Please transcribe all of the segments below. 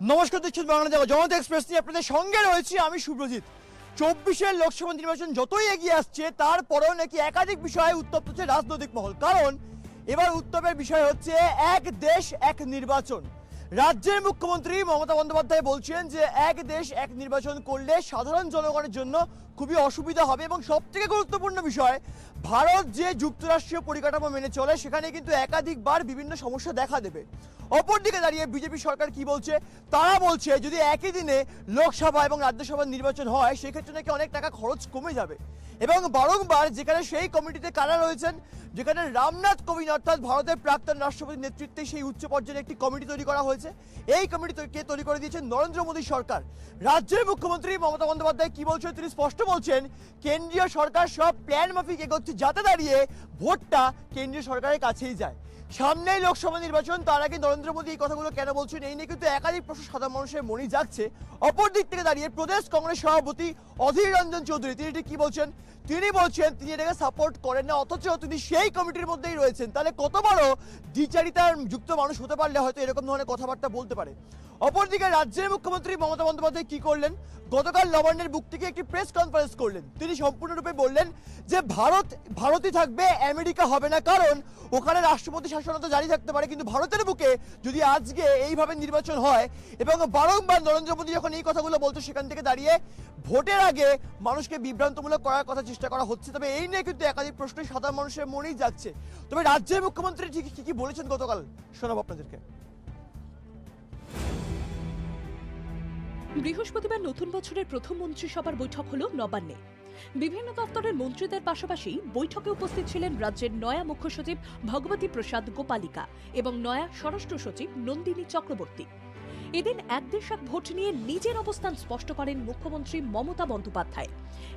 নমস্কার, দেখছেন বাংলা জায়গা জনতা এক্সপ্রেস নিয়ে আপনাদের সঙ্গে রয়েছি আমি সুব্রজিৎ। চব্বিশের লোকসভা নির্বাচন যতই এগিয়ে আসছে, তারপরেও নাকি একাধিক বিষয়ে উত্তপ্ত হচ্ছে রাজনৈতিক মহল। কারণ, এবার উত্তপের বিষয় হচ্ছে এক দেশ, এক নির্বাচন। রাজ্যের মুখ্যমন্ত্রী মমতা বন্দ্যোপাধ্যায় বলছেন যে, এক দেশ, এক নির্বাচন করলে সাধারণ জনগণের জন্য খুবই অসুবিধা হবে এবং সবথেকে গুরুত্বপূর্ণ বিষয়, ভারত যে যুক্তরাষ্ট্রীয় পরিকাঠামো মেনে চলে, সেখানে কিন্তু একাধিকবার বিভিন্ন সমস্যা দেখা দেবে। অপরদিকে দাঁড়িয়ে বিজেপি সরকার কি বলছে? তারা বলছে, যদি একই দিনে লোকসভা এবং রাজ্যসভার নির্বাচন হয়, সেক্ষেত্রে নাকি অনেক টাকা খরচ কমে যাবে। এবং বারংবার যেখানে সেই কমিটিতে কারা রয়েছেন, যেখানে রামনাথ কোবিন্দ, অর্থাৎ ভারতের প্রাক্তন রাষ্ট্রপতির নেতৃত্বে সেই উচ্চ পর্যায়ের একটি কমিটি তৈরি করা হয়েছে, এই কমিটিকে তৈরি করে দিয়েছেন নরেন্দ্র মোদী সরকার। রাজ্যের মুখ্যমন্ত্রী মমতা বন্দ্যোপাধ্যায় কি বলছেন তিনি স্পষ্ট বলছেন, কেন্দ্রীয় সরকার সব প্ল্যান মাফিক এগোচ্ছে যাতে দাঁড়িয়ে ভোটটা কেন্দ্রীয় সরকারের কাছেই যায়। সামনেই লোকসভা নির্বাচন, তার আগে নরেন্দ্র মোদী এই কথাগুলো কেন বলছেন এই নিয়ে কিন্তু একাধিক প্রশ্ন সাধারণ মানুষের মনে যাচ্ছে অপর দিক থেকে দাঁড়িয়ে প্রদেশ কংগ্রেস সভাপতি অধীর রঞ্জন চৌধুরী, তিনি ঠিক কি বলছেন? তিনি বলছেন, তিনি এটাকে সাপোর্ট করেন না, অথচ তিনি সেই কমিটির মধ্যেই রয়েছেন। তাহলে কত বড় দ্বিচারিতার যুক্ত মানুষ হতে পারলে হয়তো এরকম ধরনের কথাবার্তা বলতে পারে। অপরদিকে রাজ্যের মুখ্যমন্ত্রী মমতা বন্দ্যোপাধ্যায় কি করলেন? গতকাল নবান্নের বুক থেকে একটি প্রেস কনফারেন্স করলেন। তিনি সম্পূর্ণরূপে বললেন যে, ভারত, ভারতই থাকবে, আমেরিকা হবে না, কারণ ওখানে রাষ্ট্রপতি শাসনতা জারি থাকতে পারে, কিন্তু ভারতের বুকে যদি আজকে এইভাবে নির্বাচন হয়, এবং বারংবার নরেন্দ্র মোদী যখন এই কথাগুলো বলতো সেখান থেকে দাঁড়িয়ে, ভোটের আগে মানুষকে বিভ্রান্তমূলক করার কথা চেষ্টা করা হচ্ছে, তবে এই নিয়ে কিন্তু একাধিক প্রশ্ন সাধারণ মানুষের মনেই যাচ্ছে তবে রাজ্যের মুখ্যমন্ত্রী ঠিক কি কি বলেছেন গতকাল? শোনাবো আপনাদেরকে। বৃহস্পতিবার নতুন বছরের প্রথম মন্ত্রিসভার বৈঠক হল নবান্নে। বিভিন্ন দপ্তরের মন্ত্রীদের পাশাপাশি বৈঠকে উপস্থিত ছিলেন রাজ্যের নয়া মুখ্য সচিব ভগবতী প্রসাদ গোপালিকা এবং নয়া স্বরাষ্ট্র সচিব নন্দিনী চক্রবর্তী। এদিন এক দেশ এক ভোট নিয়ে নিজের অবস্থান স্পষ্ট করেন মুখ্যমন্ত্রী মমতা বন্দ্যোপাধ্যায়।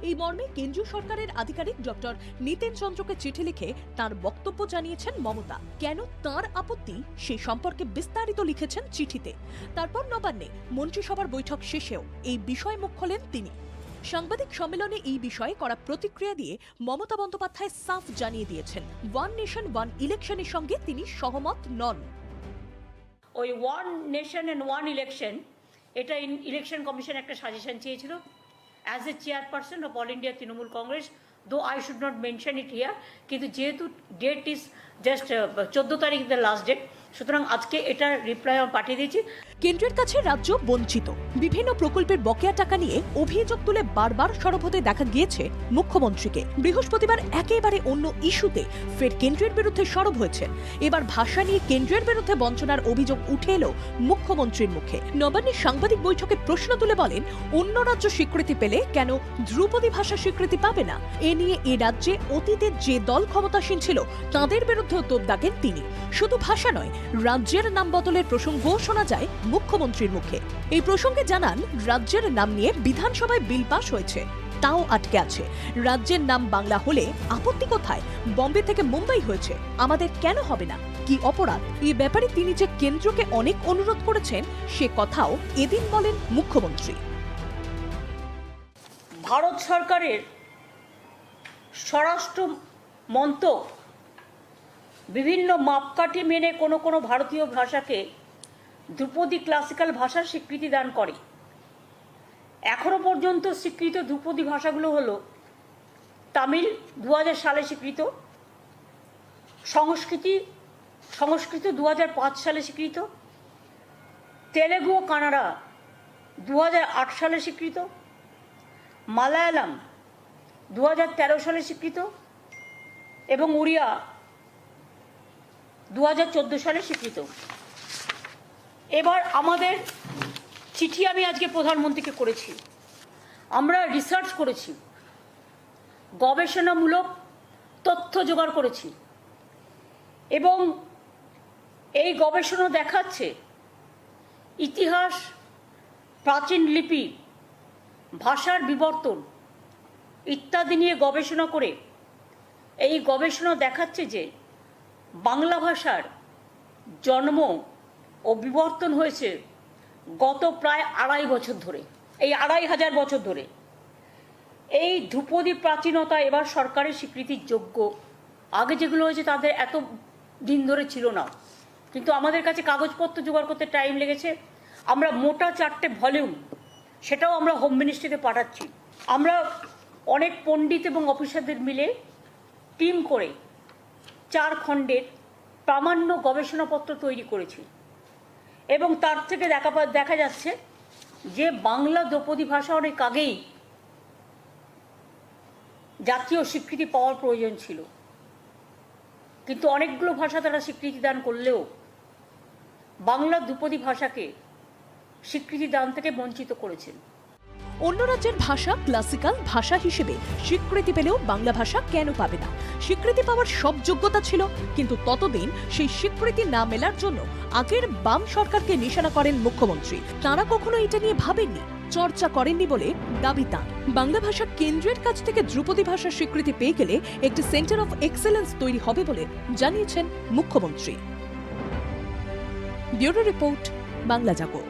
এই মর্মে কেন্দ্রীয় সরকারের আধিকারিক ডক্টর নিতেন চন্দ্রকে চিঠি লিখে তার বক্তব্য জানিয়েছেন মমতা। কেন তার আপত্তি সেই সম্পর্কে বিস্তারিত লিখেছেন চিঠিতে। তারপর নবান্নে মন্ত্রিসভার বৈঠক শেষেও এই বিষয় মুখ খোলেন তিনি। সাংবাদিক সম্মেলনে এই বিষয়ে করা প্রতিক্রিয়া দিয়ে মমতা বন্দ্যোপাধ্যায় সাফ জানিয়ে দিয়েছেন। ওয়ান নেশন, ওয়ান ইলেকশনের সঙ্গে তিনি সহমত নন। ওই one nation and one election এটা ইলেকশন কমিশন একটা সাজেশন চেয়েছিল as a chairperson of all India Trinamool Congress though I should not mention it here কিন্তু যেহেতু ডেট ইজ জাস্ট চোদ্দ তারিখ দ্য লাস্ট ডেট সুতরাং আজকে এটা রিপ্লাই আমি পাঠিয়ে দিয়েছি। কেন্দ্রের কাছে রাজ্য বঞ্চিত। বিভিন্ন প্রকল্পের বকেয়া টাকা নিয়ে অভিযোগ তুলে বারবার সরব হতে দেখা গিয়েছে মুখ্যমন্ত্রীকে। বৃহস্পতিবার একেবারে অন্য ইস্যুতে ফের কেন্দ্রের বিরুদ্ধে সরব হয়েছে। এবার ভাষা নিয়ে কেন্দ্রের বিরুদ্ধে বঞ্চনার অভিযোগ উঠে এলো মুখ্যমন্ত্রীর মুখে। নবান্নের সাংবাদিক বৈঠকে প্রশ্ন তুলে বলেন, অন্য রাজ্য স্বীকৃতি পেলে কেন ধ্রুপদী ভাষা স্বীকৃতি পাবে না? এ নিয়ে এ রাজ্যে অতীতে যে দল ক্ষমতাসীন ছিল, তাদের বিরুদ্ধেও তোপ দাগেন তিনি। শুধু ভাষা নয়, রাজ্যের নাম বদলের প্রসঙ্গও শোনা যায় মুখ্যমন্ত্রীর মুখে। এই প্রসঙ্গে জানান, রাজ্যের নাম নিয়ে বিধানসভায় বিল পাশ হয়েছে, তাও আটকে আছে। রাজ্যের নাম বাংলা হলে আপত্তি কোথায়? বম্বে থেকে মুম্বাই হয়েছে, আমাদের কেন হবে না? কি অপরাধ? এই ব্যাপারে তিনি যে কেন্দ্রকে অনেক অনুরোধ করেছেন, সে কথাও এদিন বলেন মুখ্যমন্ত্রী। ভারত সরকারের স্বরাষ্ট্র মন্ত্রক বিভিন্ন মাপকাঠি মেনে কোনো কোনো ভারতীয় ভাষাকে ধ্রুপদী ক্লাসিক্যাল ভাষার স্বীকৃতি দান করে। এখনও পর্যন্ত স্বীকৃত ধ্রুপদী ভাষাগুলো হলো তামিল দু হাজার সালে স্বীকৃত, সংস্কৃতি, সংস্কৃত দু হাজার পাঁচ সালে স্বীকৃত, তেলেগু ও কানাডা দু হাজার আট সালে স্বীকৃত, মালায়ালাম দু সালে স্বীকৃত এবং উড়িয়া দু হাজার চোদ্দ সালে স্বীকৃত। এবার আমাদের চিঠি আমি আজকে প্রধানমন্ত্রীকে করেছি। আমরা রিসার্চ করেছি। গবেষণামূলক তথ্য জোগাড় করেছি। এবং এই গবেষণা দেখাচ্ছে ইতিহাস, প্রাচীন লিপি, ভাষার বিবর্তন ইত্যাদি নিয়ে গবেষণা করে এই গবেষণা দেখাচ্ছে যে বাংলা ভাষার জন্ম ও বিবর্তন হয়েছে গত প্রায় আড়াই বছর ধরে, এই আড়াই হাজার বছর ধরে। এই ধ্রুপদী প্রাচীনতা এবার সরকারের স্বীকৃতির যোগ্য। আগে যেগুলো হয়েছে তাদের এত দিন ধরে ছিল না। কিন্তু আমাদের কাছে কাগজপত্র জোগাড় করতে টাইম লেগেছে। আমরা মোটা চারটে ভলিউম সেটাও আমরা হোম মিনিস্ট্রিতে পাঠাচ্ছি। আমরা অনেক পণ্ডিত এবং অফিসারদের মিলে টিম করে চার খণ্ডের প্রামাণ্য গবেষণাপত্র তৈরি করেছি। এবং তার থেকে দেখা দেখা যাচ্ছে যে বাংলা দ্রৌপদী ভাষা অনেক আগেই জাতীয় স্বীকৃতি পাওয়ার প্রয়োজন ছিল। কিন্তু অনেকগুলো ভাষা তারা স্বীকৃতি দান করলেও বাংলা দ্রুপদী ভাষাকে স্বীকৃতি দান থেকে বঞ্চিত করেছেন। অন্য রাজ্যের ভাষা ক্লাসিক্যাল ভাষা হিসেবে স্বীকৃতি পেলেও বাংলা ভাষা কেন পাবে না? স্বীকৃতি পাওয়ার সব যোগ্যতা ছিল, কিন্তু ততদিন সেই স্বীকৃতি না মেলার জন্য আগের বাম সরকারকে নিশানা করেন মুখ্যমন্ত্রী। তারা কখনো এটা নিয়ে ভাবেননি, চর্চা করেননি বলে দাবি তাঁর। বাংলা ভাষা কেন্দ্রের কাছ থেকে ধ্রুপদী ভাষার স্বীকৃতি পেয়ে গেলে একটি সেন্টার অফ এক্সেলেন্স তৈরি হবে বলে জানিয়েছেন মুখ্যমন্ত্রী। Bureau report, Bangla Jago.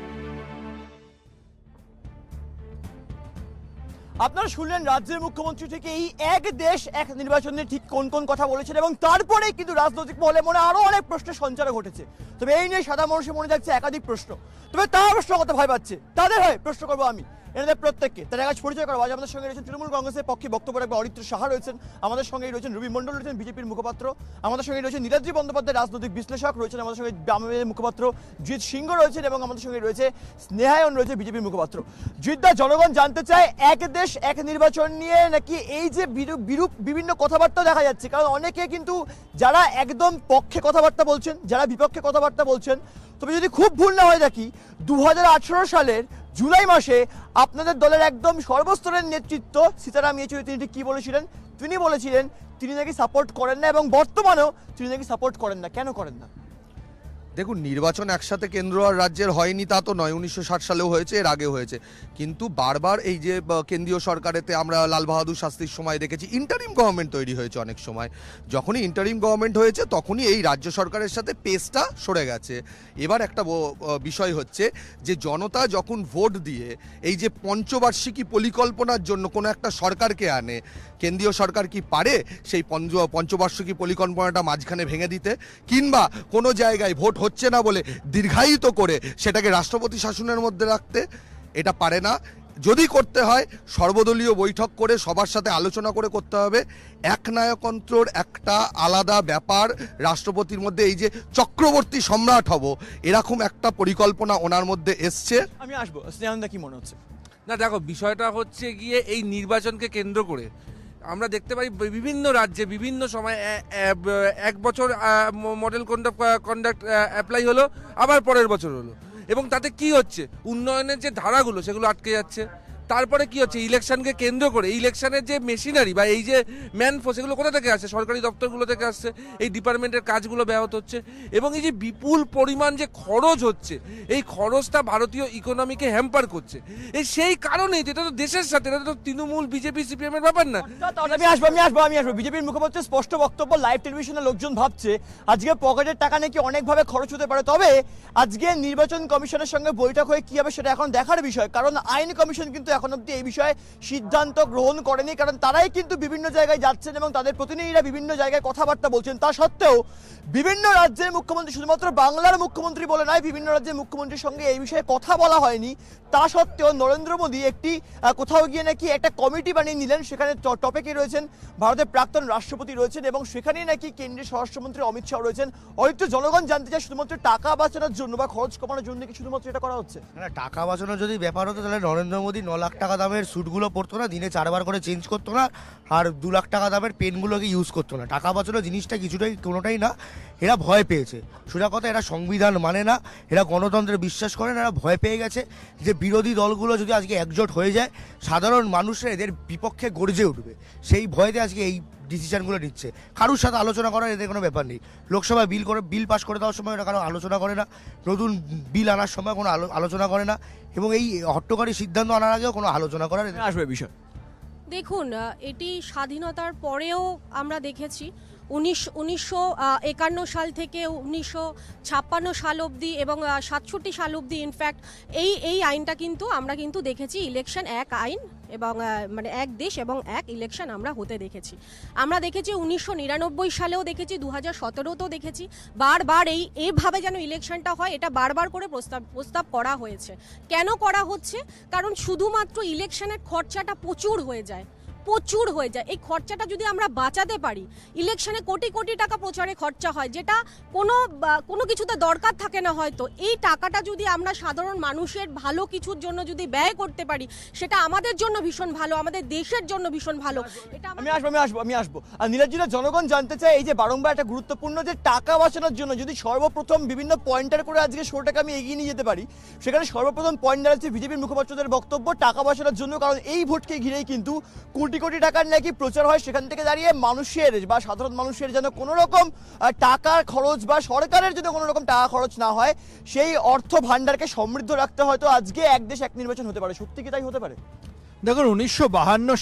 আপনারা শুনলেন রাজ্যের মুখ্যমন্ত্রী থেকে এই এক দেশ, এক নির্বাচন নিয়ে ঠিক কোন কোন কথা বলেছেন এবং তারপরে কিন্তু রাজনৈতিক মহলে মনে আরও অনেক প্রশ্নের সঞ্চার ঘটেছে। তবে এই নিয়ে সাধারণ মানুষের মনে যাচ্ছে একাধিক প্রশ্ন। তবে তারা প্রশ্ন কথা ভয় পাচ্ছে? তাদের হয় প্রশ্ন করব আমি। এনাদের প্রত্যেককে। তার কাছে পরিচয় করব আজ আমাদের সঙ্গে রয়েছেন তৃণমূল কংগ্রেসের পক্ষে বক্তব্য রাখবে অরিত্র সাহা রয়েছেন, আমাদের সঙ্গে রয়েছেন রবি মণ্ডল, রয়েছেন বিজেপির মুখপাত্র, আমাদের সঙ্গে রয়েছেন নীলাদ্রি বন্দ্যোপাধ্যায়, রাজনৈতিক বিশ্লেষক, রয়েছেন আমাদের সঙ্গে বামের মুখপাত্র জিৎ সিংহ রয়েছেন এবং আমাদের সঙ্গে রয়েছে স্নেহায়ন, রয়েছে বিজেপির মুখপাত্র। জিদ্দা জনগণ জানতে চায় এক দেশ, এক নির্বাচন নিয়ে নাকি এই যে বিরূপ বিরূপ বিভিন্ন কথাবার্তা দেখা যাচ্ছে? কারণ অনেকে কিন্তু যারা একদম পক্ষে কথাবার্তা বলছেন, যারা বিপক্ষে কথাবার্তা বলছেন, তবে যদি খুব ভুল না হয়ে থাকি দু হাজার আঠেরো সালের জুলাই মাসে আপনাদের দলের একদম সর্বস্তরের নেতৃত্ব সীতারাম ইয়েচুরি তিনি কি বলেছিলেন? তিনি বলেছিলেন, তিনি নাকি সাপোর্ট করেন না এবং বর্তমানেও তিনি নাকি সাপোর্ট করেন না। কেন করেন না? দেখুন, নির্বাচন একসাথে কেন্দ্র আর রাজ্যের হয়নি তা তো নয়। উনিশশো ষাট সালেও হয়েছে, এর আগে হয়েছে। কিন্তু বারবার এই যে কেন্দ্রীয় সরকারেতে আমরা লাল বাহাদুর শাস্ত্রীর সময় দেখেছি ইন্টারিম গভর্নমেন্ট তৈরি হয়েছে অনেক সময়। যখনই ইন্টারিম গভর্নমেন্ট হয়েছে, তখনই এই রাজ্য সরকারের সাথে পেসটা সরে গেছে। এবার একটা বিষয় হচ্ছে যে, জনতা যখন ভোট দিয়ে এই যে পঞ্চবার্ষিকী পরিকল্পনার জন্য কোনো একটা সরকারকে আনে, কেন্দ্রীয় সরকার কি পারে সেই পঞ্চ পঞ্চবার্ষিকী পরিকল্পনাটা মাঝখানে ভেঙে দিতে? কিংবা কোনো জায়গায় ভোট হচ্ছে না বলে দীর্ঘায়িত করে সেটাকে রাষ্ট্রপতি শাসনের মধ্যে রাখতে এটা পারে না। যদি করতে হয় সর্বদলীয় বৈঠক করে সবার সাথে আলোচনা করে করতে হবে। একনায়কন্ত্রর একটা আলাদা ব্যাপার রাষ্ট্রপতির মধ্যে এই যে চক্রবর্তী সম্রাট হব এরকম একটা পরিকল্পনা ওনার মধ্যে এসছে। আমি আসব। স্নেহানন্দা কি মনে হচ্ছে? না দেখো বিষয়টা হচ্ছে গিয়ে এই নির্বাচনকে কেন্দ্র করে আমরা দেখতে পাই বিভিন্ন রাজ্যে, বিভিন্ন সময় এক বছর মডেল কন্ডাক্ট অ্যাপ্লাই হলো, আবার পরের বছর হলো। এবং তাতে কি হচ্ছে? উন্নয়নের যে ধারাগুলো, সেগুলো আটকে যাচ্ছে। তারপরে কি হচ্ছে? ইলেকশনকে কেন্দ্র করে ইলেকশনের যে মেশিনারি বা এই যে ম্যানফো সেগুলো কোথা থেকে আসছে? সরকারি দপ্তরগুলো থেকে আসছে, এই ডিপার্টমেন্টের কাজগুলো ব্যাহত হচ্ছে এবং এই যে বিপুল পরিমাণ যে খরচ হচ্ছে, এই খরচটা ভারতীয় ইকোনমিকে হ্যাম্পার করছে। এই সেই কারণেই যেটা তো দেশের সাথে, এটা তো তৃণমূল বিজেপি সিপিএম এর ব্যাপার না। আমি আসব আমি আসব আমি আসব। বিজেপির মুখপাত্রের স্পষ্ট বক্তব্য লাইভ টেলিভিশনে লোকজন ভাবছে, আজকে পকেটের টাকা নাকি অনেকভাবে খরচ হতে পারে। তবে আজকে নির্বাচন কমিশনের সঙ্গে বৈঠক হয়ে কি হবে সেটা এখন দেখার বিষয়, কারণ আইন কমিশন কিন্তু এখন অব্দি এই বিষয়ে সিদ্ধান্ত গ্রহণ করেনি, কারণ তারাই কিন্তু বিভিন্ন জায়গায় যাচ্ছেন এবং তাদের প্রতিনিধিরা বিভিন্ন জায়গায় কথাবার্তা বলছেন। তা সত্ত্বেও বিভিন্ন রাজ্যের মুখ্যমন্ত্রী, শুধুমাত্র বাংলার মুখ্যমন্ত্রী বলে নয়, বিভিন্ন রাজ্যের মুখ্যমন্ত্রীর সঙ্গে এই বিষয়ে কথা বলা হয়নি। তা সত্ত্বেও নরেন্দ্র মোদী একটি কোথাও গিয়ে নাকি একটা কমিটি বানিয়ে নিলেন, সেখানে টপিকে রয়েছেন ভারতের প্রাক্তন রাষ্ট্রপতি রয়েছেন এবং সেখানেই নাকি কেন্দ্রীয় স্বরাষ্ট্রমন্ত্রী অমিত শাহ রয়েছেন। অনেকটা জনগণ জানতে চায়, শুধুমাত্র টাকা বাঁচানোর জন্য বা খরচ কমানোর জন্য কি শুধুমাত্র এটা করা হচ্ছে? টাকা বাঁচানোর যদি ব্যাপার হতো, তাহলে নরেন্দ্র মোদী লাখ টাকা দামের স্যুটগুলো পরতো না, দিনে চারবার করে চেঞ্জ করতো না, আর দু লাখ টাকা দামের পেনগুলোকে ইউজ করতো না। টাকা বাঁচানোর জিনিসটা কিছুটাই কোনোটাই না, এরা ভয় পেয়েছে। সোজা কথা, এরা সংবিধান মানে না, এরা গণতন্ত্রে বিশ্বাস করে না, এরা ভয় পেয়ে গেছে যে বিরোধী দলগুলো যদি আজকে একজোট হয়ে যায়, সাধারণ মানুষরা এদের বিপক্ষে গর্জে উঠবে। সেই ভয়তে আজকে এই ডিসিশনগুলো নিচ্ছে। কারুর সাথে আলোচনা করার এদের কোনো ব্যাপার নেই। লোকসভায় বিল করে বিল পাস করে দেওয়ার সময় ওরা কারও আলোচনা করে না। নতুন বিল আনার সময় কোনো আলো- আলোচনা করে না। এবং এই হট্টকারী সিদ্ধান্ত আনার আগেও কোনো আলোচনা করার এদের আসবে বিষয়। দেখুন এটি স্বাধীনতার পরেও আমরা দেখেছি। উনিশ উনিশশো একান্ন সাল থেকে উনিশশো ছাপ্পান্ন সাল অবধি এবং সাতষট্টি সাল অবধি ইনফ্যাক্ট এই এই আইনটা কিন্তু আমরা কিন্তু দেখেছি ইলেকশন এক আইন এবং মানে এক দেশ এবং এক ইলেকশন আমরা হতে দেখেছি। আমরা দেখেছি উনিশশো নিরানব্বই সালেও দেখেছি দু হাজার সতেরোতেও দেখেছি, বারবার এই এভাবে যেন ইলেকশনটা হয়, এটা বারবার করে প্রস্তাব প্রস্তাব করা হয়েছে। কেন করা হচ্ছে? কারণ শুধুমাত্র ইলেকশনের খরচাটা প্রচুর হয়ে যায়। প্রচুর হয়ে যায়। এই খরচাটা যদি আমরা বাঁচাতে পারি ইলেকশনে কোটি কোটি টাকা প্রচারে খরচা হয় যেটা কোনো কোনো কিছুতে দরকার থাকে না হয়তো এই টাকাটা যদি আমরা সাধারণ মানুষের ভালো কিছুর জন্য যদি ব্যয় করতে পারি সেটা আমাদের জন্য ভীষণ ভালো আমাদের দেশের জন্য ভীষণ ভালো। এটা আমি আসব আমি আসব আমি আসব। আর নীলাজিরা জনগণ জানতে চায় এই যে বারংবার একটা গুরুত্বপূর্ণ যে টাকা বাঁচানোর জন্য যদি সর্বপ্রথম বিভিন্ন পয়েন্টার করে আজকে শোটাকে আমি এগিয়ে নিয়ে যেতে পারি সেখানে সর্বপ্রথম পয়েন্ট দাঁড়াচ্ছে বিজেপির মুখপাত্রদের বক্তব্য টাকা বাঁচানোর জন্য কারণ এই ভোটকে ঘিরেই কিন্তু কোটি কোটি টাকার নাকি প্রচার হয় সেখান থেকে দাঁড়িয়ে মানুষের বা সাধারণ মানুষের যেন কোনো রকম টাকার খরচ বা সরকারের যদি কোনো রকম টাকা খরচ না হয়, সেই অর্থ ভান্ডারকে সমৃদ্ধ রাখতে হয়তো আজকে এক দেশ এক নির্বাচন হতে পারে। সত্যি কি তাই হতে পারে? দেখুন, উনিশশো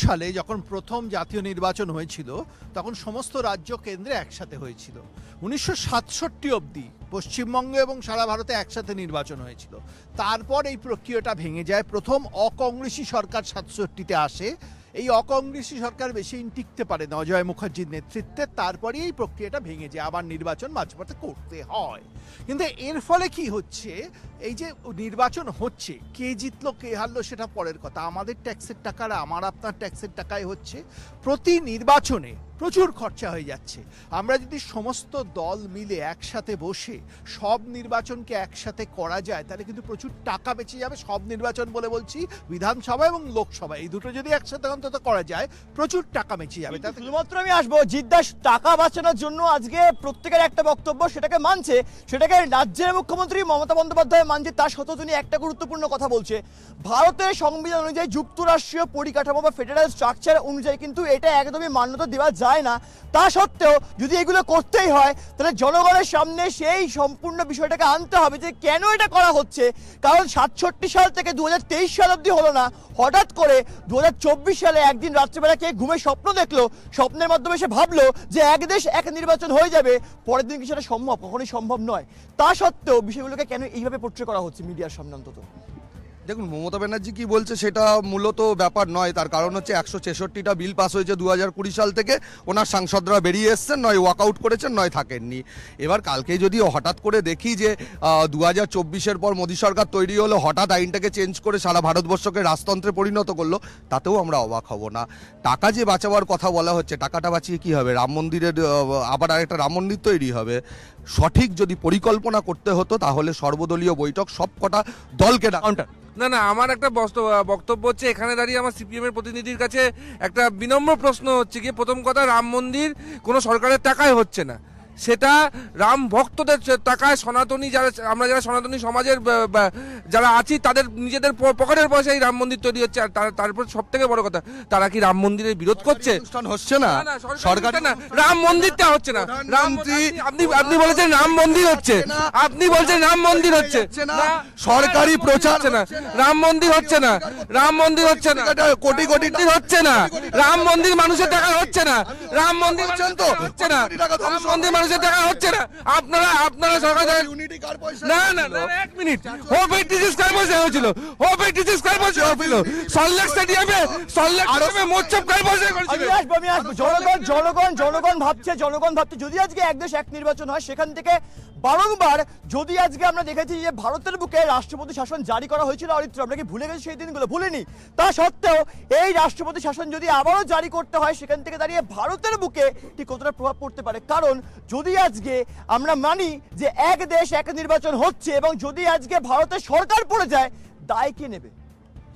সালে যখন প্রথম জাতীয় নির্বাচন হয়েছিল, তখন সমস্ত রাজ্য কেন্দ্রে একসাথে হয়েছিল। উনিশশো সাতষট্টি অবধি পশ্চিমবঙ্গ এবং সারা ভারতে একসাথে নির্বাচন হয়েছিল। তারপর এই প্রক্রিয়াটা ভেঙে যায়। প্রথম অকংগ্রেসি সরকার সাতষট্টিতে আসে এই অকংগ্রেসি সরকার বেশি দিন টিকতে পারে না। অজয় মুখার্জির নেতৃত্বে তারপরে এই প্রক্রিয়াটা ভেঙে যায়। আবার নির্বাচন মাঝপথে করতে হয়। কিন্তু এর ফলে কি হচ্ছে? এই যে নির্বাচন হচ্ছে, কে জিতলো, কে হারলো সেটা পরের কথা। আমাদের ট্যাক্সের টাকারা, আমার আপনার ট্যাক্সের টাকায় হচ্ছে। প্রতি নির্বাচনে প্রচুর খরচা হয়ে যাচ্ছে। আমরা যদি সমস্ত দল মিলে একসাথে বসে সব নির্বাচনকে একসাথে করা যায় তাহলে কিন্তু প্রচুর টাকা বেঁচে যাবে সব নির্বাচন বলে বলছি বিধানসভা এবং লোকসভা। এই দুটো যদি একসাথে অন্তত করা যায় প্রচুর টাকা বেঁচে যাবে। তাতে শুধুমাত্র আমি আসব জিদ্দাস টাকা বাঁচানোর জন্য আজকে প্রত্যেকের একটা বক্তব্য সেটাকে মানছে সেটাকে রাজ্যের মুখ্যমন্ত্রী মমতা বন্দ্যোপাধ্যায় মানছে তার সত্ত্বেও তিনি একটা গুরুত্বপূর্ণ কথা বলছে। ভারতের সংবিধান অনুযায়ী যুক্তরাষ্ট্রীয় পরিকাঠামো বা ফেডারেল স্ট্রাকচার অনুযায়ী কিন্তু এটা একদমই মান্যতা দেওয়া যায় না, তা সত্ত্বেও যদি এগুলো করতেই হয়, তাহলে জনগণের সামনে সেই সম্পূর্ণ বিষয়টাকে আনতে হবে যে কেন এটা করা হচ্ছে। কারণ সাতষট্টি সাল থেকে দু সাল অবধি হলো না। হঠাৎ করে দু হাজার চব্বিশ সালে একদিন রাত্রিবেলা কে ঘুমে স্বপ্ন দেখল, স্বপ্নের মাধ্যমে সে ভাবলো যে এক দেশ, এক নির্বাচন হয়ে যাবে, পরের দিন কি সেটা সম্ভব? কখনোই সম্ভব নয়। তা সত্ত্বেও বিষয়গুলোকে কেন এইভাবে পোট্রে করা হচ্ছে মিডিয়ার সামনে অন্তত? দেখুন, মমতা ব্যানার্জি কি বলছে সেটা মূলত ব্যাপার নয়। তার কারণ হচ্ছে একশো ছেষট্টিটা বিল পাস হয়েছে দু হাজার কুড়ি সাল থেকে। ওনার সাংসদরা বেরিয়ে এসছেন, নয় ওয়াকআউট করেছেন, নয় থাকেননি। এবার কালকে যদি হঠাৎ করে দেখি যে দু হাজার চব্বিশের পর মোদী সরকার তৈরি হলো, হঠাৎ আইনটাকে চেঞ্জ করে সারা ভারতবর্ষকে রাজতন্ত্রে পরিণত করল, তাতেও আমরা অবাক হব না। টাকা যে বাঁচাবার কথা বলা হচ্ছে, টাকাটা বাঁচিয়ে কি হবে? রাম মন্দিরের আবার আরেকটা রাম মন্দির তৈরি হবে। সঠিক যদি পরিকল্পনা করতে হতো তাহলে সর্বদলীয় বৈঠক সব কটা দলকে কাউন্টার না না আমার একটা বক্তব্য হচ্ছে এখানে দাঁড়িয়ে আমার সিপিএম এর প্রতিনিধির কাছে একটা বিনম্র প্রশ্ন হচ্ছে গিয়ে প্রথম কথা রাম মন্দির কোনো সরকারের টাকায় হচ্ছে না। সেটা রাম ভক্তদের টাকায় সনাতনী যারা আমরা যারা সনাতনী সমাজের যারা আছি তাদের নিজেদের পকেটের পয়সায় রাম মন্দির তৈরি হচ্ছে আর তার- তারপর সব থেকে বড় কথা তারা কি রাম মন্দিরের বিরোধ করছে হচ্ছে না সরকারি না রাম মন্দিরটা হচ্ছে না রাম আপনি আপনি বলেছেন রাম মন্দির হচ্ছে আপনি বলছেন রাম মন্দির হচ্ছে সরকারি প্রচার হচ্ছে না রাম মন্দির হচ্ছে না রাম মন্দির হচ্ছে না কোটি কোটি হচ্ছে না রাম মন্দির মানুষের টাকা হচ্ছে না রাম মন্দির হচ্ছে না রাম মন্দির মানুষের টাকা হচ্ছে না আপনারা আপনারা সরকার থেকে- ইউনিটি কার পয়সা না না না এক মিনিট। হোপ এইটিসিস কার বসে হয়েছিল। হোপ এইটিসিস কার বসে হয়েছিল। সল্লেক স্টেডিয়ামে সল্লেক স্টেডিয়ামে মোচ্ছব কার বসে করেছিল। আমি আসব জনগণ জনগণ জনগণ ভাবছে জনগণ ভাবছে। যদি আজকে এক দেশ এক নির্বাচন হয় সেখান থেকে বারংবার যদি আজকে আমরা দেখেছি যে ভারতের বুকে রাষ্ট্রপতি শাসন জারি করা হয়েছিল অরিত্র আমরা কি ভুলে গেছি সেই দিনগুলো? ভুলিনি। তা সত্ত্বেও এই রাষ্ট্রপতি শাসন যদি আবারও জারি করতে হয় সেখান থেকে দাঁড়িয়ে ভারতের বুকে ঠিক কতটা প্রভাব পড়তে পারে? কারণ যদি আজকে আমরা মানি যে এক দেশ এক নির্বাচন হচ্ছে এবং যদি আজকে ভারতের সরকার পড়ে যায়, দায় কে নেবে?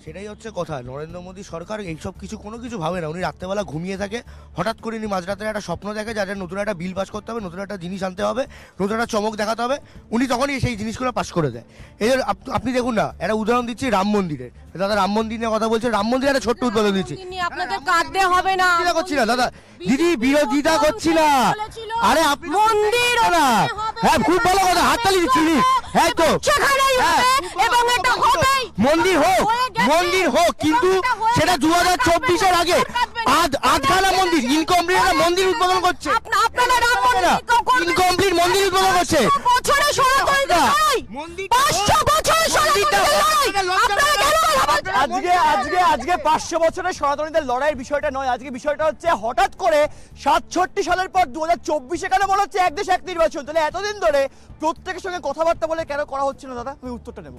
সেটাই হচ্ছে কথা। নরেন্দ্র মোদী সরকার এইসব কিছু কোনো কিছু ভাবে না। উনি রাত্রেবেলা ঘুমিয়ে থাকে। হঠাৎ করে উনি মাঝরাতে একটা স্বপ্ন দেখে যাদের নতুন একটা বিল পাস করতে হবে নতুন একটা জিনিস আনতে হবে নতুন একটা চমক দেখাতে হবে। উনি তখনই সেই জিনিসগুলো পাস করে দেয়। এই যে আপনি দেখুন না একটা উদাহরণ দিচ্ছি রাম মন্দিরের দাদা রাম মন্দির নিয়ে কথা বলছে রাম মন্দিরে একটা ছোট্ট উদ্বোধন দিচ্ছি। নিয়ে আপনাদের কাঁদতে হবে না। করছি না দাদা। দিদি বিরোধিতা করছি না। আরে মন্দির না হ্যাঁ খুব ভালো কথা হাততালি দিচ্ছি হ্যাঁ তো সেখানেই। হবে এবং এটা হবেই। মন্দির হোক। মন্দির হোক কিন্তু সেটা দু হাজার চব্বিশের আগে আধ আধখানা মন্দির ইনকমপ্লিট একটা মন্দির উদ্বোধন করছে। আপনা- আপনারা আপনারা রাম মন্দির ইনকমপ্লিট মন্দির উদ্বোধন করছে? আজকে আজকে আজকে পাঁচশো বছরের সনাতনীদের লড়াইয়ের বিষয়টা নয়। আজকে বিষয়টা হচ্ছে হঠাৎ করে সাতষট্টি সালের পর দু হাজার চব্বিশে কেন মনে হচ্ছে এক দেশ এক নির্বাচন? তাহলে এতদিন ধরে প্রত্যেকের সঙ্গে কথাবার্তা বলে কেন করা হচ্ছে না দাদা? আমি উত্তরটা নেব।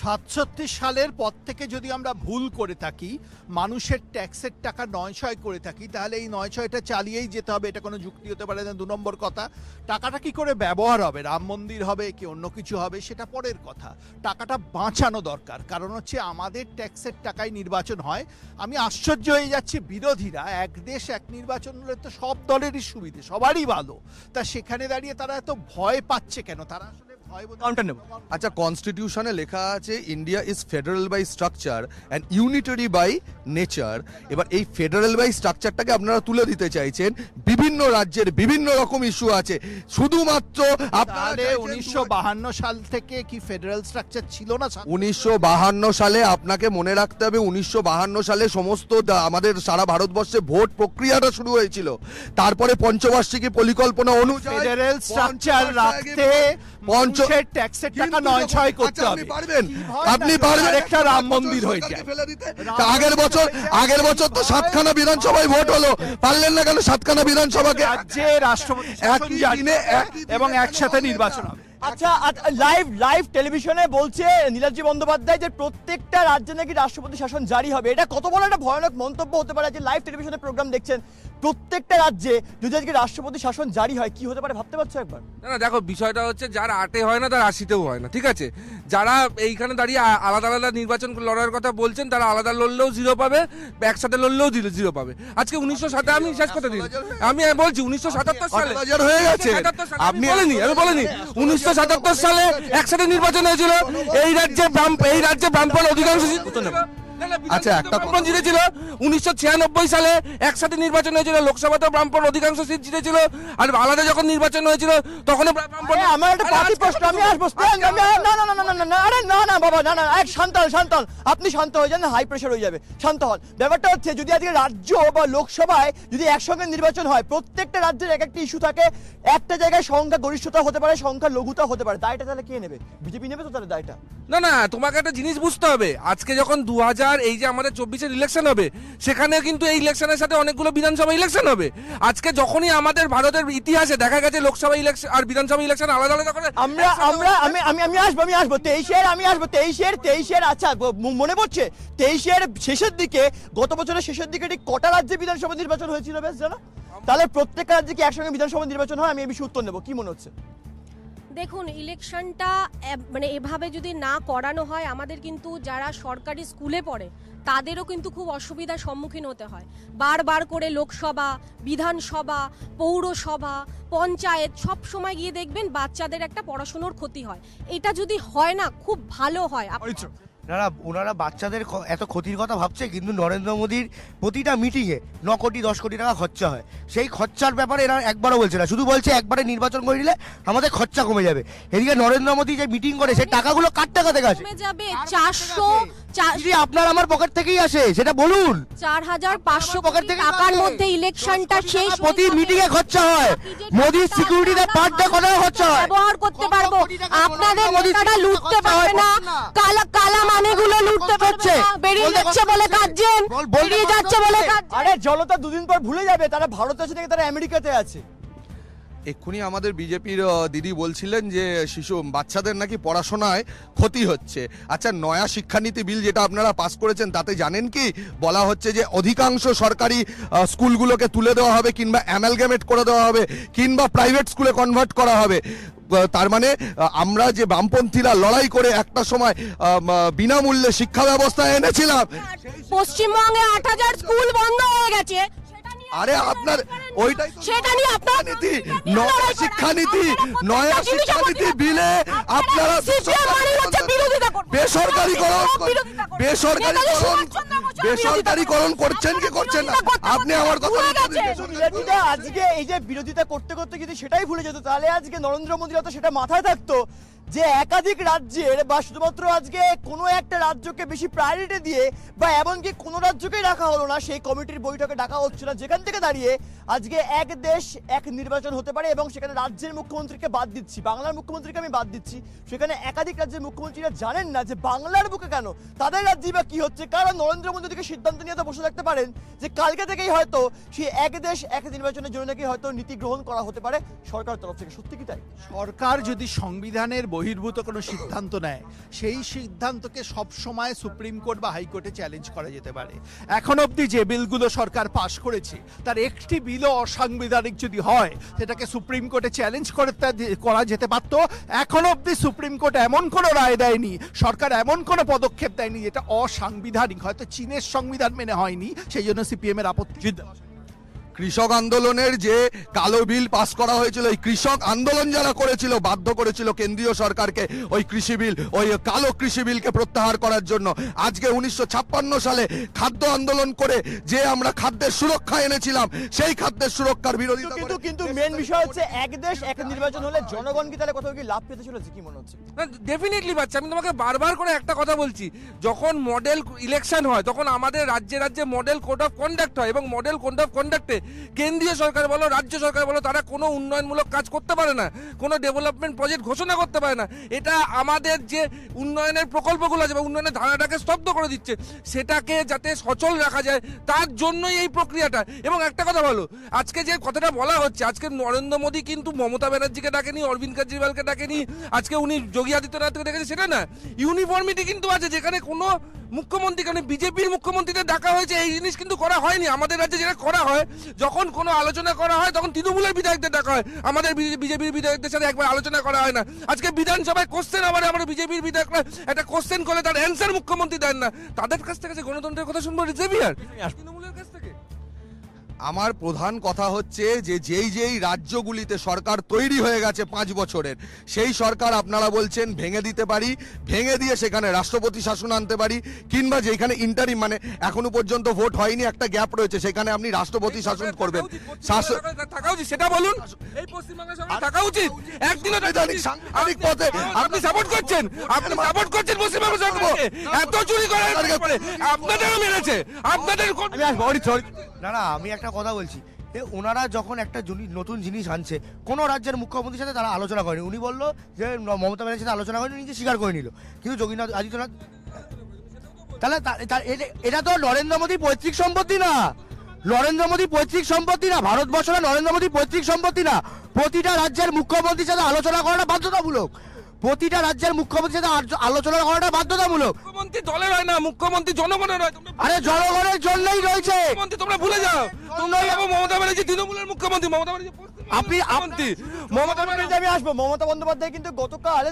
সাতষট্টি সালের পর থেকে যদি আমরা ভুল করে থাকি, মানুষের ট্যাক্সের টাকা নয় ছয় করে থাকি, তাহলে এই নয় ছয়টা চালিয়েই যেতে হবে, এটা কোনো যুক্তি হতে পারে না, দু নম্বর কথা। টাকাটা কি করে ব্যবহার হবে? রাম মন্দির হবে কি অন্য কিছু হবে? সেটা পরের কথা। টাকাটা বাঁচানো দরকার, কারণ হচ্ছে আমাদের ট্যাক্সের টাকায় নির্বাচন হয়। আমি আশ্চর্য হয়ে যাচ্ছি, বিরোধীরা, এক দেশ, এক নির্বাচন হলে তো সব দলেরই সুবিধে, সবারই ভালো। তা সেখানে দাঁড়িয়ে তারা এত ভয় পাচ্ছে কেন? তারা কাউন্টার নেব। আচ্ছা কনস্টিটিউশনে লেখা আছে India is federal by structure and unitary by nature এবার এই ফেডারেল বাই স্ট্রাকচারটাকে আপনারা তুলে দিতে চাইছেন। বিভিন্ন রাজ্যের বিভিন্ন রকম ইস্যু আছে। শুধুমাত্র তাহলে উনিশশো বাহান্ন সাল থেকে কি ফেডারেল স্ট্রাকচার ছিল না উনিশশো বাহান্ন সালে আপনাকে মনে রাখতে হবে উনিশশো বাহান্ন সালে সমস্ত দা- আমাদের সারা ভারতবর্ষে ভোট প্রক্রিয়াটা শুরু হয়েছিল। তারপরে পঞ্চবার্ষিকী পরিকল্পনা অনুযায়ী ফেডারেল স্ট্রাকচার রাখতে পঞ্চ ট্যাক্সের টাকা নয় ছয় করতে আচ্ছা, হবে। আপনি পারবেন একটা রাম মন্দির হয়ে যায় আগের বছর আগের বছর তো সাতখানা বিধানসভায় ভোট হলো। পারলেন না কেন? সাতখানা বিধানসভাকে রাজ্যে রাষ্ট্রপতি এবং একসাথে নির্বাচন হবে। আচ্ছা লাইভ লাইভ টেলিভিশনে বলছে নীলাজি বন্দ্যোপাধ্যায় যে প্রত্যেকটা রাজ্যে নাকি রাষ্ট্রপতি শাসন জারি হবে। এটা কত বড় একটা ভয়ানক মন্তব্য হতে পারে যে লাইভ টেলিভিশনে প্রোগ্রাম দেখছেন। প্রত্যেকটা রাজ্যে যদি আজকে রাষ্ট্রপতি শাসন জারি হয় কি হতে পারে ভাবতে পারছ একবার? না না দেখো বিষয়টা হচ্ছে যার আটে হয় না তার আশিতেও হয় না ঠিক আছে? যারা এইখানে দাঁড়িয়ে আলাদা আলাদা নির্বাচন লড়ার কথা বলছেন তারা আলাদা লড়লেও জিরো পাবে একসাথে লড়লেও জিরো জিরো পাবে। আজকে উনিশশো সাতে আমি শেষ কথা দিই আমি বলছি উনিশশো সাতাত্তর সালে হয়ে গেছে। 1977 সালে আমি আপনি বলেনি আমি বলেনি। উনিশশো সাতাত্তর সালে একসাথে নির্বাচন হয়েছিল। এই রাজ্যে বাম এই রাজ্যে বামপল অধিকাংশ আচ্ছা, একটা কথা- বামপন জিতেছিল উনিশশো সালে একসাথে নির্বাচন হয়েছিল লোকসভাতে বামপন অধিকাংশ সিট জিতেছিল আর আলাদা যখন নির্বাচন হয়েছিল তখন আমার একটা পার্টি প্রশ্ন আমি আসব না না না না না না আরে না না বাবা না না এক শান্ত হন শান্ত আপনি শান্ত হয়ে যান হাই প্রেশার হয়ে যাবে শান্ত হন ব্যাপারটা হচ্ছে যদি আজকে রাজ্য বা লোকসভায় যদি একসঙ্গে নির্বাচন হয় প্রত্যেকটা রাজ্যের এক একটা ইস্যু থাকে একটা জায়গায় সংখ্যা গরিষ্ঠতা হতে পারে সংখ্যা লঘুতা হতে পারে দায়টা তাহলে কে নেবে বিজেপি নেবে তো তাহলে দায়টা না না তোমাকে একটা জিনিস বুঝতে হবে আজকে যখন দু হাজার এই যে আমাদের চব্বিশের ইলেকশন হবে সেখানে কিন্তু এই ইলেকশনের সাথে অনেকগুলো বিধানসভা ইলেকশন হবে। আজকে যখনই আমাদের ভারতের ইতিহাসে দেখা গেছে লোকসভা ইলেকশন আর বিধানসভা ইলেকশন আলাদা আলাদা করে আমরা আমরা আমি আমি আমি আসব আমি আসব তেইশের আমি আসব তেইশের তেইশের আচ্ছা মনে পড়ছে? তেইশের শেষের দিকে গত বছরের শেষের দিকে ঠিক কটা রাজ্যে বিধানসভা নির্বাচন হয়েছিল বেশ জানো? তাহলে প্রত্যেকটা রাজ্যে কি একসঙ্গে বিধানসভা নির্বাচন হয়? আমি এই বিষয়ে উত্তর নেব কি মনে হচ্ছে? দেখুন ইলেকশনটা মানে এভাবে যদি না করানো হয়, আমাদের কিন্তু যারা সরকারি স্কুলে পড়ে, তাদেরও কিন্তু খুব অসুবিধার সম্মুখীন হতে হয়। বারবার করে লোকসভা, বিধানসভা, পৌরসভা, পঞ্চায়েত সব সময় গিয়ে দেখবেন বাচ্চাদের একটা পড়াশুনোর ক্ষতি হয়। এটা যদি হয় না, খুব ভালো হয়। ওনারা ওনারা বাচ্চাদের এত ক্ষতির কথা ভাবছে কিন্তু নরেন্দ্র মোদীর প্রতিটা মিটিংয়ে ন কোটি দশ কোটি টাকা খরচা হয়। সেই খরচার ব্যাপারে এরা একবারও বলছে না। শুধু বলছে একবারে নির্বাচন করে নিলে আমাদের খরচা কমে যাবে। এদিকে নরেন্দ্র মোদী যে মিটিং করে সেই টাকাগুলো কার টাকা থেকে আছে যাবে? চারশো দিদি, আপনার আমার পকেট থেকেই আসে সেটা বলুন। চার হাজার পাঁচশো পকেট থেকে টাকার মধ্যে ইলেকশনটা শেষ প্রতি। মিটিং এ খরচা হয়। টাকাটা সিকিউরিটিতে পার ডে কত খরচা হয়। ব্যবহার করতে পারব। আপনাদের নেতারা লুটতে পারবে না। কালা কালা মানেগুলো লুটতে পারছে বেরিয়ে যাচ্ছে বলে বলতে বেরিয়ে যাচ্ছে বলে। আরে জনতা দুদিন পর ভুলে যাবে। তারা ভারতে আছে থেকে তারা আমেরিকাতে আছে। এক্ষুনি আমাদের বিজেপির দিদি বলছিলেন যে শিশু, বাচ্চাদের নাকি পড়াশোনায় ক্ষতি হচ্ছে। আচ্ছা নয়া শিক্ষানীতি বিল যেটা আপনারা পাস করেছেন, তাতে জানেন কি? বলা হচ্ছে যে অধিকাংশ সরকারি স্কুলগুলোকে তুলে দেওয়া হবে কিংবা অ্যামালগামেট করে দেওয়া হবে কিংবা প্রাইভেট স্কুলে কনভার্ট করা হবে। তার মানে আমরা যে বামপন্থীরা লড়াই করে একটা সময় বিনামূল্যে শিক্ষা ব্যবস্থা এনেছিলাম। পশ্চিমবঙ্গে আট হাজার স্কুল বন্ধ হয়ে গেছে। আরে আপনার ওইটাই সেটা নিয়ে আপনার নীতি নয়া শিক্ষানীতি নয়া শিক্ষানীতি বিলে আপনারা বেসরকারিকরণ বেসরকারিকরণ বেসরকারিকরণ করছেন কি করছেন না? আপনি আমার কথা আজকে এই যে বিরোধিতা করতে করতে যদি সেটাই ভুলে যেত তাহলে আজকে নরেন্দ্র মোদী তো সেটা মাথায় থাকতো। যে একাধিক রাজ্যের বা শুধুমাত্র আজকে কোনো একটা রাজ্যকে বেশি প্রায়োরিটি দিয়ে বা এমনকি কোনো রাজ্যকেই রাখা হলো না, সেই কমিটির বৈঠকে ডাকা হচ্ছে না। যেখান থেকে দাঁড়িয়ে আজকে এক দেশ, এক নির্বাচন হতে পারে এবং সেখানে রাজ্যের মুখ্যমন্ত্রীকে বাদ দিচ্ছি, বাংলার মুখ্যমন্ত্রীকে আমি বাদ দিচ্ছি। সেখানে একাধিক রাজ্যের মুখ্যমন্ত্রীরা জানেন না যে বাংলার বুকে কেন, তাদের রাজ্যে বা কি হচ্ছে। কারণ নরেন্দ্র মোদী থেকে সিদ্ধান্ত নিয়ে তো বসে থাকতে পারেন যে কালকে থেকেই হয়তো সেই এক দেশ, এক নির্বাচনের জন্য নাকি হয়তো নীতি গ্রহণ করা হতে পারে সরকার তরফ থেকে। সত্যি কি তাই? সরকার যদি সংবিধানের বহির্ভূত কোনো সিদ্ধান্ত নেয়, সেই সিদ্ধান্তকে সব সময় সুপ্রিম কোর্ট বা হাইকোর্টে চ্যালেঞ্জ করা যেতে পারে। এখন অবধি যে বিলগুলো সরকার পাশ করেছে, তার একটি বিলও অসাংবিধানিক যদি হয়, সেটাকে সুপ্রিম কোর্টে চ্যালেঞ্জ করতে করা যেতে পারত। এখন অবধি সুপ্রিম কোর্ট এমন কোনো রায় দেয়নি, সরকার এমন কোনো পদক্ষেপ দেয়নি, যেটা অসাংবিধানিক, হয়তো চীনের সংবিধান মেনে হয়নি, সেই জন্য সিপিএমের আপত্তি। কৃষক আন্দোলনের যে কালো বিল পাস করা হয়েছিল এই কৃষক আন্দোলন যারা করেছিল বাধ্য করেছিল কেন্দ্রীয় সরকারকে ওই কৃষি বিল ওই কালো কৃষি বিলকে প্রত্যাহার করার জন্য। আজকে উনিশশো ছাপ্পান্ন সালে খাদ্য আন্দোলন করে যে আমরা খাদ্যের সুরক্ষা এনেছিলাম সেই খাদ্যের সুরক্ষার বিরোধী কিন্তু কিন্তু মেন বিষয় হচ্ছে এক দেশ এক নির্বাচন হলে জনগণ কি তাহলে কোথাও কি লাভ পেতে চলেছে কি মনে হচ্ছে? ডেফিনেটলি পাচ্ছে। আমি তোমাকে বারবার করে একটা কথা বলছি যখন মডেল ইলেকশন হয় তখন আমাদের রাজ্যে রাজ্যে মডেল কোড অফ কন্ডাক্ট হয় এবং মডেল কোড অফ কন্ডাক্টে কেন্দ্রীয় সরকার বলো, রাজ্য সরকার বলো, তারা কোনো উন্নয়নমূলক কাজ করতে পারে না। কোনো ডেভেলপমেন্ট প্রজেক্ট ঘোষণা করতে পারে না। এটা আমাদের যে উন্নয়নের প্রকল্পগুলো আছে বা উন্নয়নের ধারাটাকে স্তব্ধ করে দিচ্ছে, সেটাকে যাতে সচল রাখা যায়, তার জন্যই এই প্রক্রিয়াটা। এবং একটা কথা বলো, আজকে যে কথাটা বলা হচ্ছে, আজকে নরেন্দ্র মোদী কিন্তু মমতা ব্যানার্জিকে ডাকেনি, অরবিন্দ কেজরিওয়ালকে ডাকেনি, আজকে উনি যোগী আদিত্যনাথকে ডেকেছে, সেটা না। ইউনিফর্মিটি কিন্তু আছে, যেখানে কোনো মুখ্যমন্ত্রী কারণ বিজেপির মুখ্যমন্ত্রীদের ডাকা হয়েছে এই জিনিস কিন্তু করা হয়নি। আমাদের রাজ্যে যেটা করা হয় যখন কোনো আলোচনা করা হয় তখন তৃণমূলের বিধায়কদের ডাকা হয়। আমাদের বিজেপির বিধায়কদের সাথে একবার আলোচনা করা হয় না। আজকে বিধানসভায় কোশ্চেন আবার আমরা বিজেপির বিধায়করা একটা কোশ্চেন করে তার অ্যান্সার মুখ্যমন্ত্রী দেন না। তাদের কাছ থেকে গণতন্ত্রের কথা শুনব রিজেভিয়ার তৃণমূলের কাছ থেকে আমার প্রধান কথা হচ্ছে যে যেই যেই রাজ্যগুলিতে সরকার তৈরি হয়ে গেছে পাঁচ বছরের সেই সরকার আপনারা বলছেন ভেঙে দিতে পারি ভেঙে দিয়ে সেখানে রাষ্ট্রপতি শাসন আনতে পারি কিংবা যেখানে ইন্টারিম মানে এখনও পর্যন্ত ভোট হয়নি একটা গ্যাপ রয়েছে সেখানে আপনি রাষ্ট্রপতি শাসন করবেন। থাকা উচিত সেটা বলুন। এই থাকা উচিত। একদিনও সাংবিধানিক-। পথে- আপনি সাপোর্ট করছেন। আপনি সাপোর্ট করছেন পশ্চিমবঙ্গ সরকারকে। এত চুরি করার পরে আপনাদেরও মেরেছে। আপনাদের না না আমি একটা কথা বলছি। যে ওনারা যখন একটা নতুন জিনিস আনছে, কোনো রাজ্যের মুখ্যমন্ত্রীর সাথে তারা আলোচনা করেনি। উনি বলল যে, মমতা ব্যানার্জির সাথে আলোচনা করেনি নিজে স্বীকার করে নিল। কিন্তু যোগীনাথ আদিত্যনাথ তাহলে এটা- তো নরেন্দ্র মোদী পৈতৃক সম্পত্তি না। নরেন্দ্র মোদী পৈতৃক সম্পত্তি না। ভারতবর্ষ না নরেন্দ্র মোদী পৈতৃক সম্পত্তি না। প্রতিটা রাজ্যের মুখ্যমন্ত্রীর সাথে আলোচনা করাটা বাধ্যতামূলক। প্রতিটা রাজ্যের মুখ্যমন্ত্রীর সাথে আলো- আলোচনা করাটা বাধ্যতামূলক। মুখ্যমন্ত্রী দলের হয় না মুখ্যমন্ত্রী জনগণের হয় আরে জনগণের জন্যই রয়েছে। মুখ্যমন্ত্রী তোমরা ভুলে যাও। তোমরা ভাবো মমতা ব্যানার্জি তৃণমূলের মুখ্যমন্ত্রী। মমতা ব্যানার্জি পশ্চিমবঙ্গের আপনি- মমতা ব্যানার্জি আমি আসব। মমতা বন্দ্যোপাধ্যায় কিন্তু গতকাল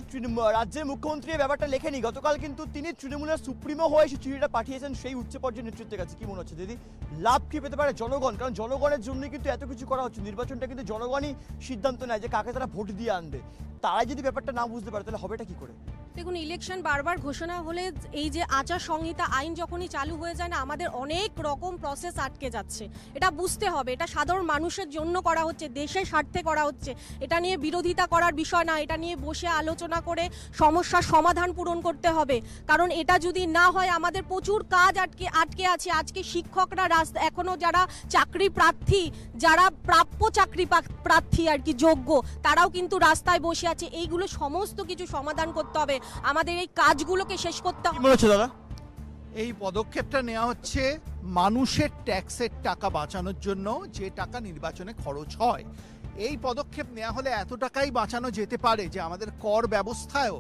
রাজ্যের মুখ্যমন্ত্রী ব্যাপারটা লেখেনি। গতকাল কিন্তু তিনি তৃণমূলের সুপ্রিমো হয়ে সেই চিঠিটা পাঠিয়েছেন সেই উচ্চ পর্যায়ের নেতৃত্বের কাছে। কি মনে হচ্ছে দিদি? লাভ কি পেতে পারে জনগণ? কারণ জনগণের জন্য কিন্তু এত কিছু করা হচ্ছে। নির্বাচনটা কিন্তু জনগণই সিদ্ধান্ত নেয় যে কাকে তারা ভোট দিয়ে আনবে। তারা যদি ব্যাপারটা না বুঝতে পারে তাহলে হবেটা কি করে? দেখুন ইলেকশন বারবার ঘোষণা হলে এই যে আচার সংহিতা আইন যখনই চালু হয়ে যায় না, আমাদের অনেক রকম প্রসেস আটকে যাচ্ছে। এটা বুঝতে হবে, এটা সাধারণ মানুষের জন্য করা হচ্ছে, দেশের স্বার্থে করা হচ্ছে। এটা নিয়ে বিরোধিতা করার বিষয় না, এটা নিয়ে বসে আলোচনা করে সমস্যার সমাধান পূরণ করতে হবে। কারণ এটা যদি না হয়, আমাদের প্রচুর কাজ আটকে আটকে আছে। আজকে শিক্ষকরা রাস্তা এখনও যারা চাকরি প্রার্থী, যারা প্রাপ্য চাকরি প্রার্থী আর কি, যোগ্য, তারাও কিন্তু রাস্তায় বসে আছে। এইগুলো সমস্ত কিছু সমাধান করতে হবে। আমাদের এই কাজগুলোকে শেষ করতে হবে দাদা? এই পদক্ষেপটা নেওয়া হচ্ছে মানুষের ট্যাক্সের টাকা বাঁচানোর জন্য যে টাকা নির্বাচনে খরচ হয়। এই পদক্ষেপ নেওয়া হলে এত টাকাই বাঁচানো যেতে পারে যে আমাদের কর ব্যবস্থায়ও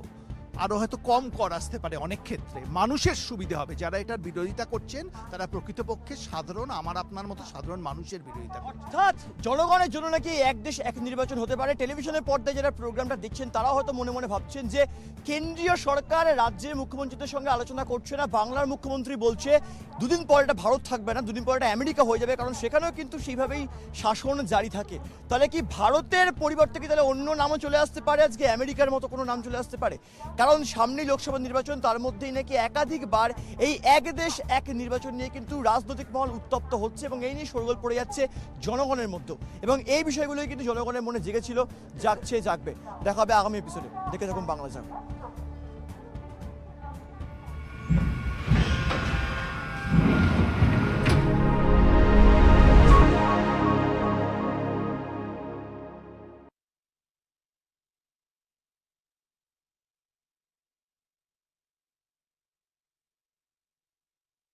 আরও হয়তো কম কর আসতে পারে অনেক ক্ষেত্রে। মানুষের সুবিধে হবে। যারা এটার বিরোধিতা করছেন, তারা প্রকৃতপক্ষে সাধারণ, আমার আপনার মতো সাধারণ মানুষের বিরোধিতা অর্থাৎ জনগণের জন্য নাকি এক দেশ, এক নির্বাচন হতে পারে। টেলিভিশনের পর্দায় যারা প্রোগ্রামটা দেখছেন, তারাও হয়তো মনে মনে ভাবছেন যে কেন্দ্রীয় সরকার রাজ্যের মুখ্যমন্ত্রীদের সঙ্গে আলোচনা করছে না, বাংলার মুখ্যমন্ত্রী বলছে, দুদিন পর এটা ভারত থাকবে না, দুদিন পর এটা আমেরিকা হয়ে যাবে, কারণ সেখানেও কিন্তু সেইভাবেই শাসন জারি থাকে। তাহলে কি ভারতের পরিবর্তে কি তাহলে অন্য নামও চলে আসতে পারে আজকে? আমেরিকার মতো কোনো নাম চলে আসতে পারে? কারণ সামনে লোকসভা নির্বাচন, তার মধ্যেই নাকি একাধিকবার এই এক দেশ, এক নির্বাচন নিয়ে কিন্তু রাজনৈতিক মহল উত্তপ্ত হচ্ছে এবং এই নিয়ে সরগোল পড়ে যাচ্ছে জনগণের মধ্যে। এবং এই বিষয়গুলোই কিন্তু জনগণের মনে জেগেছিল জাগছে জাগবে। দেখা হবে আগামী এপিসোডে দেখে থাকুন বাংলা